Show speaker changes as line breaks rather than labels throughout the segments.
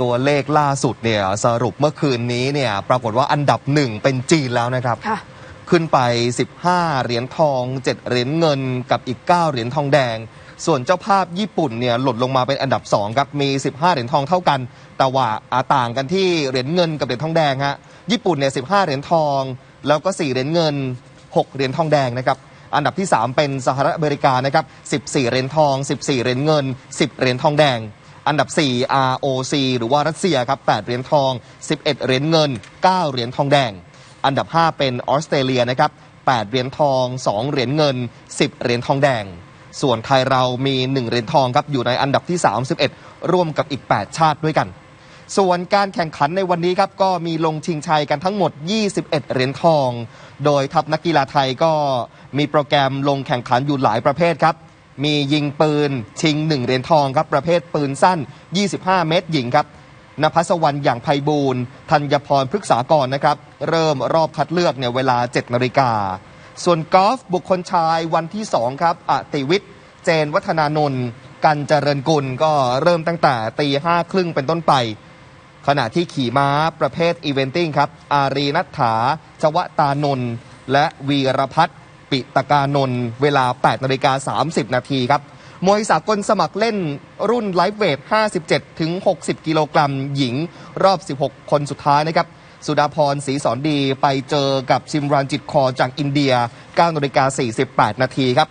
ตัวเลขล่าสุดเนี่ยสรุปเมื่อคืนนี้เนี่ยปรากฏว่าอันดับหนึ่งเป็นจีนแล้วนะครับ
ค่ะ
ขึ้นไป 15 เหรียญทอง 7 เหรียญเงินกับอีก 9 เหรียญทองแดง ส่วนเจ้าภาพญี่ปุ่นเนี่ยหล่นลงมาเป็นอันดับ 2 ครับ มี 15 เหรียญทองเท่ากัน แต่ว่าอาต่างกันที่เหรียญเงินกับเหรียญทองแดงฮะญี่ปุ่นเนี่ย15 เหรียญทอง แล้วก็ 4 เหรียญเงิน 6 เหรียญทองแดงนะครับอันดับที่ 3 เป็นสหรัฐอเมริกานะครับ 14 เหรียญทอง 14 เหรียญเงิน 10 เหรียญทองแดง อันดับ 4 ROC หรือว่ารัสเซียครับ8เหรียญทอง 11 เหรียญเงิน 9 เหรียญทองแดง อันดับ 5 เป็นออสเตรเลียนะครับ8เหรียญทอง 2 เหรียญเงิน 10 เหรียญทองแดง ส่วนไทยเรามี 1 เหรียญทองครับอยู่ในอันดับที่ 31 ร่วมกับอีก 8 ชาติด้วยกัน ส่วนการแข่งขันในวันนี้ครับก็มีลงชิงชัยกันทั้งหมด 21 เหรียญทอง โดยทัพนักกีฬาไทยก็มีโปรแกรมลงแข่งขันอยู่หลายประเภทครับ มียิงปืน ชิง 1 เหรียญทองครับ ประเภทปืนสั้น 25 เมตรหญิงครับนภัสวรรณอย่างไพบูลย์ธัญพรพฤกษากรนะครับ เริ่มรอบคัดเลือกเนี่ยเวลา 7 นาฬิกา ส่วนกอล์ฟบุคคลชายวันที่ 2 ครับอติวิทย์ เจนวัฒนานนท์กันเจริญกุลก็เริ่มตั้งแต่ตีห้าครึ่งเป็นต้นไป ขณะที่ขี่ม้าประเภทอีเวนติ้งครับ อารีนัฐถาจวตานนท์และวีรพัฒน์ ปิตกานนท์เวลา 8นาฬิกา30 นาทีครับมวยสากลสมัครเล่นรุ่นไลฟ์เวท 57 ถึง 60 กิโลกรัมหญิงรอบ 16 คนสุดท้ายนะครับ สุดาพรศรีสอนดีไปเจอกับซิมรันจิตคอจากอินเดีย9นาฬิกา48 นาทีครับ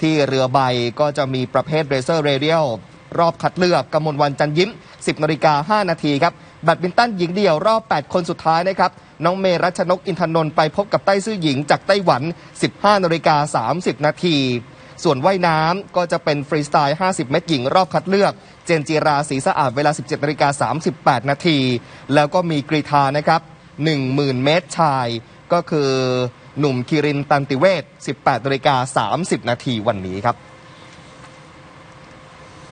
ที่เรือใบก็จะมีประเภทเรเซอร์เรเดียลรอบคัดเลือกกำมลวันจันยิ้ม 10นาฬิกา5นาทีครับ แบดมินตันหญิงเดี่ยวรอบ 8 คนสุดท้ายนะครับ น้องเมรัชนกอินทนนท์ไปพบกับไต้ซื่อหญิงจากไต้หวัน 15นาฬิกา30 นาที ส่วนว่ายน้ำก็จะเป็นฟรีสไตล์ 50 เมตรหญิงรอบคัดเลือก เจนจีราศรีสะอาดเวลา 17นาฬิกา38 นาที แล้วก็มีกรีธานะครับ 10,000 เมตรชาย ก็คือหนุ่มคิรินตันติเวศ18นาฬิกา30 นาทีวันนี้ครับ